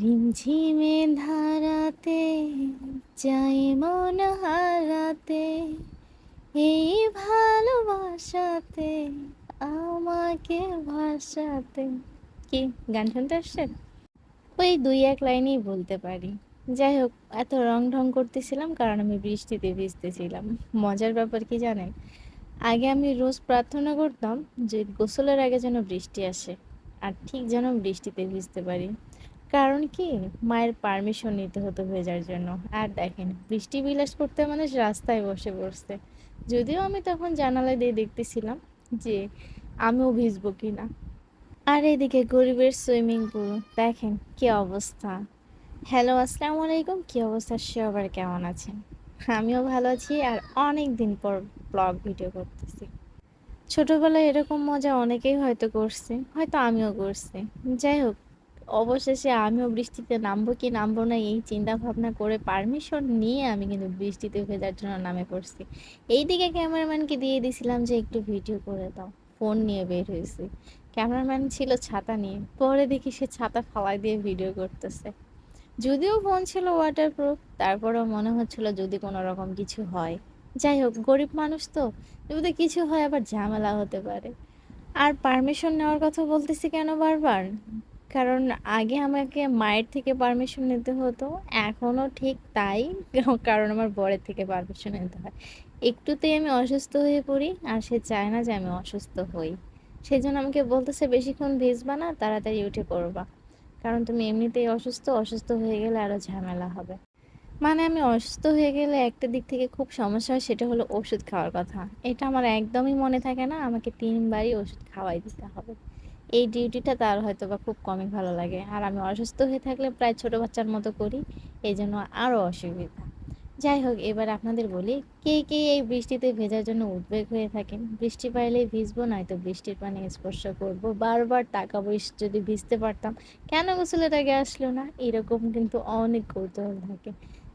রিমঝিমে ধারাতে যাই মন হারাতে, এই ভালোবাসাতে, আমাকে ভাসাতে। কি, গান শুনতে আসছেন? ওই দুই এক লাইনেই বলতে পারি। যাই হোক, এত রং ঢং করতেছিলাম কারণ আমি বৃষ্টিতে ভিজতেছিলাম। মজার ব্যাপার কি জানেন? আগে আমি রোজ প্রার্থনা করতাম যে গোসলের আগে যেন বৃষ্টি আসে, আর ঠিক যেন বৃষ্টিতে ভিজতে পারি। কারণ কি? মায়ের পারমিশন নিতে হতো ভেজার জন্য। আর দেখেন, বৃষ্টি বিলাস করতে মানুষ রাস্তায় বসে পড়ছে। যদিও আমি তখন জানালা দিয়ে দেখতেছিলাম যে আমিও ভিজবো কি না আর এদিকে গরিবের সুইমিং পুল দেখেন কি অবস্থা। হ্যালো আসসালামু আলাইকুম। কি অবস্থা? সবার কেমন আছেন? আমিও ভালো আছি আর অনেক দিন পর ব্লগ ভিডিও করতেছি। ছোটবেলায় এরকম মজা অনেকেই হয়তো করছে, হয়তো আমিও করছি। যাই হোক অবশেষে আমিও বৃষ্টিতে নামবো কি নামবো না এই চিন্তা ভাবনা করে পারমিশন নিয়ে আমি কিন্তু বৃষ্টিতে ভেজার জন্য নামে পড়ছি। এইদিকে ক্যামেরাম্যানকে দিয়ে দিছিলাম যে একটু ভিডিও করে দাও। ফোন নিয়ে বের হয়েছি। ক্যামেরাম্যান ছিল ছাতা নিয়ে। পরে দেখি সে ছাতা ফালাই দিয়ে ভিডিও করতেছে। যদিও ফোন ছিল ওয়াটারপ্রুফ তারপরেও মনে হচ্ছিল যদি কোনো রকম কিছু হয়। যাই হোক, গরিব মানুষ তো, যদি কিছু হয় আবার ঝামেলা হতে পারে। আর পারমিশন নেওয়ার কথা বলতেছি কেন বারবার? কারণ আগে আমাকে মায়ের থেকে পারমিশন নিতে হতো এখনও ঠিক তাই, কারণ আমার বরের থেকে পারমিশন নিতে হয়। একটুতেই আমি অসুস্থ হয়ে পড়ি, আর সে চায় না যে আমি অসুস্থ হই। সেই জন্য আমাকে বলতেছে, বেশিক্ষণ ভিজবা না, তাড়াতাড়ি উঠে পড়বা। কারণ তুমি এমনিতেই অসুস্থ অসুস্থ হয়ে গেলে আরও ঝামেলা হবে। মানে আমি অসুস্থ হয়ে গেলে একটা দিক থেকে খুব সমস্যা হয়, সেটা হলো ওষুধ খাওয়ার কথা। এটা আমার একদমই মনে থাকে না, আমাকে তিনবারই ওষুধ খাওয়াই দিতে হবে। এই ডিউটিটা তার হয়তো বা খুব কমই ভালো লাগে। আর আমি অসুস্থ হয়ে থাকলে প্রায় ছোট বাচ্চার মতো করি, এই জন্য আরও অসুবিধা। যাই হোক, এবার আপনাদের বলি, কে কে এই বৃষ্টিতে ভেজার জন্য উদ্বেগ হয়ে থাকেন? বৃষ্টি পাইলেই ভিজবো, নয়তো বৃষ্টির পানি স্পর্শ করব। বারবার তাকাবো, ইস, যদি ভিজতে পারতাম, কেন গোসলের আগে আসলো না? এরকম কিন্তু অনেক কৌতূহল থাকে,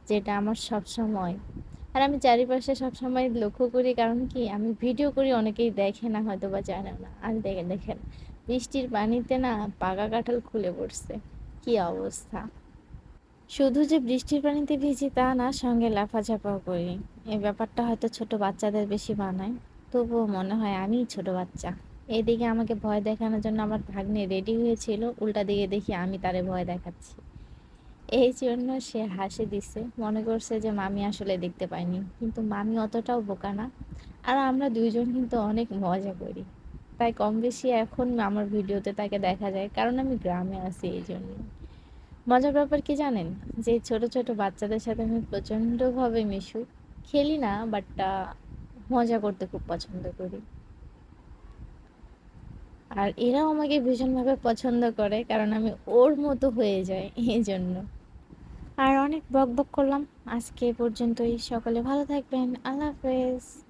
যেটা আমার সব সময় আর আমি চারিপাশে সবসময় লক্ষ্য করি, কারণ কি আমি ভিডিও করি, অনেকেই দেখে না হয়তো বা জানে না। আর দেখে দেখেন, বৃষ্টির পানিতে না পাকা কাঁঠাল খুলে পড়ছে। কি অবস্থা? শুধু যে বৃষ্টির পানিতে ভিজি তা না, সঙ্গে লাফাঝাপাও করি। এই ব্যাপারটা হয়তো ছোট বাচ্চাদের বেশি বানায় তবুও মনে হয় আমি ছোট বাচ্চা। এদিকে আমাকে ভয় দেখানোর জন্য আমার ভাগ্নে রেডি হয়েছিল, উল্টা দিকে দেখি আমি তারে ভয় দেখাচ্ছি। এই জন্য সে হাসি দিছে। মনে করছে যে, মামি আসলে দেখতে পায়নি কিন্তু মামি অতটাও বোকা না। আর আমরা দুইজন কিন্তু অনেক মজা করি। তাই কম বেশি এখন আমার ভিডিওতে তাকে দেখা যায়, কারণ আমি গ্রামে আছি এই জন্য। মজার ব্যাপার কি জানেন? যে, ছোট ছোট বাচ্চাদের সাথে আমি প্রচণ্ডভাবে মিশু। খেলি না বাট মজা করতে খুব পছন্দ করি। আর এরাও আমাকে ভীষণভাবে পছন্দ করে, কারণ আমি ওর মতো হয়ে যাই এই জন্য। আর অনেক বক বক করলাম। আজকে পর্যন্তই। সকলে ভালো থাকবেন। আল্লাহ হাফেজ।